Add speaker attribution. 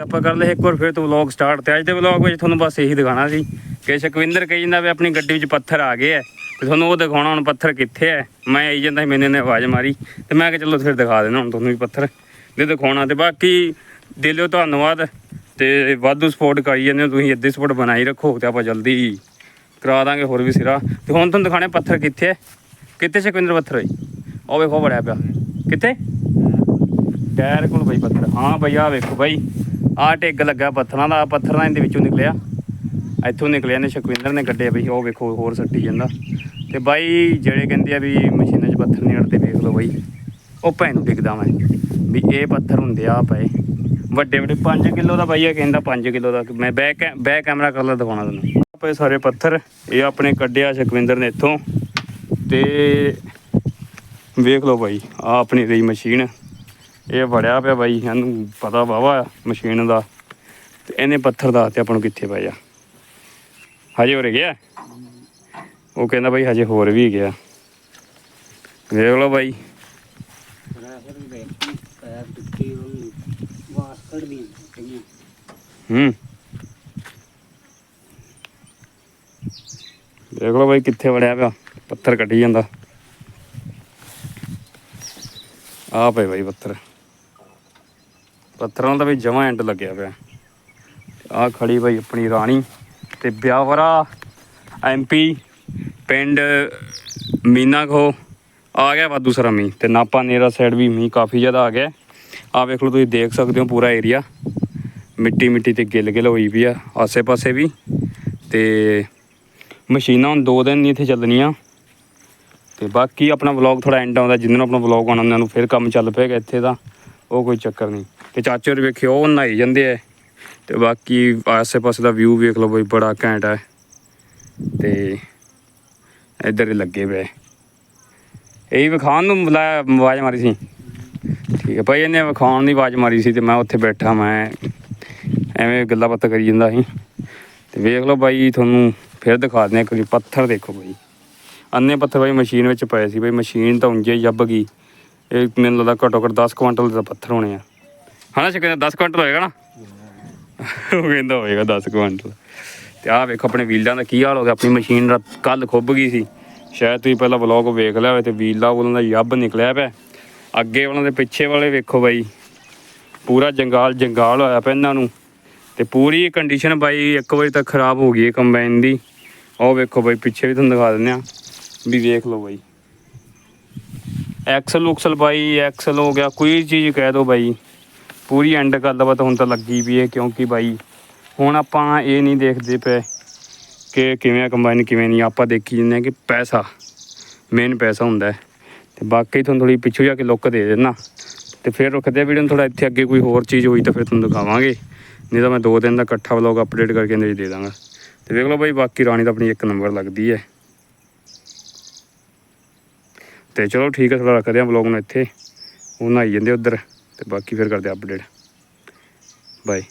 Speaker 1: ਆਪਾਂ ਕਰ ਲਏ ਇੱਕ ਵਾਰ ਫਿਰ ਤੋਂ ਵਲੌਗ ਸਟਾਰਟ ਤੇ ਅੱਜ ਦੇ ਵਲੌਗ ਵਿੱਚ ਤੁਹਾਨੂੰ ਬਸ ਇਹੀ ਦਿਖਾਣਾ ਸੀ ਕਿ ਸ਼ਕਵਿੰਦਰ ਕਹੀ ਜਾਂਦਾ ਵੀ ਆਪਣੀ ਗੱਡੀ ਵਿੱਚ ਪੱਥਰ ਆ ਗਏ ਐ ਤੇ ਤੁਹਾਨੂੰ ਉਹ ਦਿਖਾਉਣਾ ਹੁਣ ਪੱਥਰ ਕਿੱਥੇ ਐ ਮੈਂ ਆਈ ਜਾਂਦਾ ਮੈਨੂੰ ਨੇ ਆਵਾਜ਼ ਮਾਰੀ ਤੇ ਮੈਂ ਕਿਹਾ ਚਲੋ ਫਿਰ ਦਿਖਾ ਦੇਣਾ ਹੁਣ ਤੁਹਾਨੂੰ ਵੀ ਪੱਥਰ ਦੇ ਦਿਖਾਉਣਾ ਤੇ ਬਾਕੀ ਦਿਲੋਂ ਧੰਨਵਾਦ ਤੇ ਵਾਧੂ ਸਪੋਰਟ ਕਰੀ ਜਾਂਦੇ ਹੋ ਤੁਸੀਂ ਇੱਦਾਂ ਸਪੋਰਟ ਬਣਾਈ ਰੱਖੋ ਤੇ ਆਪਾਂ ਜਲਦੀ ਕਰਾ ਦਾਂਗੇ ਹੋਰ ਵੀ ਸਿਰਾ। ਤੇ ਹੁਣ ਤੁਹਾਨੂੰ ਦਿਖਾਣੇ ਪੱਥਰ ਕਿੱਥੇ ਐ ਕਿੱਥੇ ਸ਼ਕਵਿੰਦਰ ਪੱਥਰ ਹੋਈ ਉਹ ਵੇਖੋ ਬੜਿਆ ਪਿਆ। ਕਿੱਥੇ? ਟਾਇਰ ਕੋਲ ਬਈ ਪੱਥਰ। ਹਾਂ ਬਈ ਆ ਵੇਖੋ ਬਈ। ਆ ਟਿੱਗ ਲੱਗਾ ਪੱਥਰਾਂ ਦਾ ਪੱਥਰਾਂ ਇਹਦੇ ਵਿੱਚੋਂ ਨਿਕਲਿਆ। ਇੱਥੋਂ ਨਿਕਲਿਆ ਨੇ ਸ਼ਕਵਿੰਦਰ ਨੇ ਕੱਢਿਆ ਬਈ, ਉਹ ਵੇਖੋ, ਹੋਰ ਸੱਟੀ ਜਾਂਦਾ। ਤੇ ਬਾਈ ਜਿਹੜੇ ਕਹਿੰਦੇ ਆ ਵੀ ਮਸ਼ੀਨਾਂ 'ਚ ਪੱਥਰ ਨਹੀਂ ਅੜਦੇ, ਵੇਖ ਲਓ ਬਾਈ। ਉਹ ਭੈਣ ਨੂੰ ਦਿਖਦਾ ਮੈਂ, ਵੀ ਇਹ ਪੱਥਰ ਹੁੰਦੇ ਆ ਪਏ ਵੱਡੇ ਵੱਡੇ 5 ਕਿਲੋ ਦਾ ਬਾਈ ਇਹ ਕਹਿੰਦਾ 5 ਕਿਲੋ ਦਾ। ਮੈਂ ਬੈਕ ਬੈਕ ਕੈਮਰਾ ਕਰ ਲਾ ਦਿਖਾਉਣਾ ਤੁਹਾਨੂੰ ਪਏ ਸਾਰੇ ਪੱਥਰ, ਇਹ ਆਪਣੇ ਕੱਢਿਆ ਸ਼ਕਵਿੰਦਰ ਨੇ ਇੱਥੋਂ। ਤੇ ਵੇਖ ਲਓ ਬਾਈ ਆ ਆਪਣੀ ਰਹੀ ਮਸ਼ੀਨ। ਇਹ ਵੜਿਆ ਪਿਆ ਬਾਈ, ਇਹਨੂੰ ਪਤਾ ਵਾਵਾ ਮਸ਼ੀਨ ਦਾ। ਤੇ ਇਹਨੇ ਪੱਥਰ ਦਾ ਤੇ ਆਪਾਂ ਨੂੰ ਕਿੱਥੇ ਪਿਆ ਹਜੇ ਹੋ ਗਿਆ? ਉਹ ਕਹਿੰਦਾ ਬਾਈ ਹਜੇ ਹੋਰ ਵੀ ਗਿਆ। ਵੇਖ ਲਓ ਬਾਈ।
Speaker 2: ਬਰਾਬਰ
Speaker 1: ਹੂੰ। ਦੇਖ ਲਓ ਬਾਈ ਕਿੱਥੇ ਵੜਿਆ ਪਿਆ। ਪੱਥਰ ਕੱਢੀ ਜਾਂਦਾ। ਆ ਪਏ ਬਾਈ ਪੱਥਰ। ਪੱਥਰਾਂ ਦਾ ਵੀ ਜਮਾ ਐਂਡ ਲੱਗਿਆ ਪਿਆ। ਆ ਖੜੀ ਬਈ ਆਪਣੀ ਰਾਣੀ ਤੇ ਬਿਆਵਰਾ ਐਮਪੀ ਪਿੰਡ ਮੀਨਾ ਕੋ ਆ ਗਿਆ ਵਾਧੂ ਸਾਰਾ ਮੀਂਹ ਤੇ ਨਾਪਾ ਨੇਰਾ ਸਾਈਡ ਵੀ ਮੀਂਹ ਕਾਫੀ ਜ਼ਿਆਦਾ ਆ ਗਿਆ। ਆ ਵੇਖ ਲਓ ਤੁਸੀਂ ਦੇਖ ਸਕਦੇ ਹੋ ਪੂਰਾ ਏਰੀਆ ਮਿੱਟੀ ਮਿੱਟੀ ਤੇ ਗਿੱਲ ਗਿੱਲ ਹੋਈ ਵੀ ਆ ਆਸੇ ਪਾਸੇ ਵੀ। ਤੇ ਮਸ਼ੀਨਾਂ ਹੁਣ ਦੋ ਦਿਨ ਨਹੀਂ ਇੱਥੇ ਚੱਲਣੀਆਂ। ਤੇ ਬਾਕੀ ਆਪਣਾ ਵਲੌਗ ਥੋੜਾ ਐਂਡ ਆਉਂਦਾ, ਜਿੰਨਾਂ ਨੂੰ ਆਪਣਾ ਵਲੌਗ ਆਉਣਾ, ਉਹਨਾਂ ਨੂੰ ਫਿਰ ਕੰਮ ਚੱਲ ਪਏਗਾ ਇੱਥੇ ਦਾ। ਉਹ ਕੋਈ ਚੱਕਰ ਨਹੀਂ। ਤੇ ਚਾਚੇ ਹੋਰ ਵੇਖਿਓ, ਉਹ ਨਹਾਈ ਜਾਂਦੇ ਐ ਤੇ ਬਾਕੀ ਆਸੇ ਪਾਸੇ ਦਾ ਵਿਊ ਵੇਖ ਲਓ ਬਈ, ਬੜਾ ਘੈਂਟ ਹੈ ਤੇ ਇੱਧਰ ਲੱਗੇ ਪਏ। ਇਹੀ ਵਿਖਾਉਣ ਨੂੰ ਬੁਲਾਇਆ ਆਵਾਜ਼ ਮਾਰੀ ਸੀ। ਠੀਕ ਹੈ ਭਾਈ ਇਹਨੇ ਵਿਖਾਉਣ ਦੀ ਆਵਾਜ਼ ਮਾਰੀ ਸੀ ਤੇ ਮੈਂ ਉੱਥੇ ਬੈਠਾ, ਮੈਂ ਐਵੇਂ ਗੱਲਾਂ ਬਾਤਾਂ ਕਰੀ ਜਾਂਦਾ ਸੀ। ਤੇ ਵੇਖ ਲਓ ਬਾਈ, ਤੁਹਾਨੂੰ ਫਿਰ ਦਿਖਾ ਦਿੰਦੇ ਕਿ ਪੱਥਰ ਦੇਖੋ ਬਾਈ। ਅੰਨੇ ਪੱਥਰ ਬਾਈ ਮਸ਼ੀਨ ਵਿੱਚ ਪਏ ਸੀ ਬਾਈ, ਮਸ਼ੀਨ ਤਾਂ ਉਂਝੇ ਹੀ ਜੱਬ ਗਈ। ਇਹ ਮੈਨੂੰ ਲੱਗਦਾ ਘੱਟੋ ਘੱਟ 10 ਕੁਇੰਟਲ ਦਾ ਪੱਥਰ ਹੋਣੇ ਆ। ਹਨਾ ਸ਼ਕਿੰਦਾ 10 ਕੁਇੰਟਲ ਹੋਏਗਾ ਨਾ? ਉਹ ਕਹਿੰਦਾ ਹੋਏਗਾ 10 ਕੁਇੰਟਲ। ਤੇ ਆਹ ਵੇਖੋ ਆਪਣੇ ਵੀਲਾਂ ਦਾ ਕੀ ਹਾਲ ਹੋ ਗਿਆ, ਆਪਣੀ ਮਸ਼ੀਨ ਕੱਲ ਖੁੱਭ ਗਈ ਸੀ। ਸ਼ਾਇਦ ਤੁਸੀਂ ਪਹਿਲਾਂ ਵਲੌਗ ਵੇਖ ਲਿਆ ਹੋਵੇ ਤੇ ਵੀਲਾਂ ਉਹਨਾਂ ਦਾ ਯੱਬ ਨਿਕਲਿਆ ਪਿਆ। ਅੱਗੇ ਉਹਨਾਂ ਦੇ ਪਿੱਛੇ ਵਾਲੇ ਵੇਖੋ ਬਾਈ, ਪੂਰਾ ਜੰਗਾਲ ਜੰਗਾਲ ਹੋਇਆ ਪਿਆ ਇਹਨਾਂ ਨੂੰ। ਤੇ ਪੂਰੀ ਕੰਡੀਸ਼ਨ ਬਾਈ ਇੱਕ ਵਜੇ ਤੱਕ ਖਰਾਬ ਹੋ ਗਈ ਹੈ ਕੰਬਾਈਨ ਦੀ। ਉਹ ਵੇਖੋ ਬਾਈ, ਪਿੱਛੇ ਵੀ ਤੁਹਾਨੂੰ ਦਿਖਾ ਦਿੰਦੇ ਆ ਵੀ ਵੇਖ ਲਓ ਬਾਈ। ਐਕਸਲ ਉਕਸਲ ਬਾਈ ਐਕਸਲ ਹੋ ਗਿਆ, ਕੋਈ ਚੀਜ਼ ਕਹਿ ਦੋ ਬਾਈ। ਪੂਰੀ ਐਂਡ ਗੱਲਬਾਤ ਹੁਣ ਤਾਂ ਲੱਗੀ ਵੀ ਹੈ, ਕਿਉਂਕਿ ਬਾਈ ਹੁਣ ਆਪਾਂ ਇਹ ਨਹੀਂ ਦੇਖਦੇ ਪਏ ਕਿ ਕਿਵੇਂ ਕੰਬਾਈਨ ਕਿਵੇਂ ਨਹੀਂ। ਆਪਾਂ ਦੇਖੀ ਜਾਂਦੇ ਹਾਂ ਕਿ ਪੈਸਾ ਮੇਨ ਪੈਸਾ ਹੁੰਦਾ ਹੈ। ਤੇ ਬਾਕੀ ਤੁਹਾਨੂੰ ਥੋੜੀ ਪਿੱਛੋਂ ਜਾ ਕੇ ਲੁੱਕ ਦੇ ਦੇਣਾ। ਤੇ ਫਿਰ ਰੁਕਦੇ ਵੀਡੀਓ ਨੂੰ ਥੋੜਾ ਇੱਥੇ ਅੱਗੇ ਕੋਈ ਹੋਰ ਚੀਜ਼ ਹੋਈ ਤਾਂ ਫਿਰ ਤੁਹਾਨੂੰ ਦਿਖਾਵਾਂਗੇ। ਨਹੀਂ ਤਾਂ ਮੈਂ ਦੋ ਦਿਨ ਦਾ ਇਕੱਠਾ ਵਲੌਗ ਅਪਡੇਟ ਕਰਕੇ ਇਹਦੇ ਵਿੱਚ ਦੇ ਦਾਂਗਾ। ਤੇ ਵੇਖ ਲਓ ਬਾਈ, ਬਾਕੀ ਰਾਣੀ ਤਾਂ ਆਪਣੀ ਇੱਕ ਨੰਬਰ ਲੱਗਦੀ ਹੈ। ਤੇ ਚਲੋ ਠੀਕ ਹੈ ਥੋੜਾ ਰੱਖਦੇ ਹਾਂ ਵਲੌਗ ਨੂੰ ਇੱਥੇ। ਉਹ ਨਹਾਈ ਜਾਂਦੇ ਉਧਰ। ਤੇ ਬਾਕੀ ਫਿਰ ਕਰਦੇ ਅਪਡੇਟ ਬਾਏ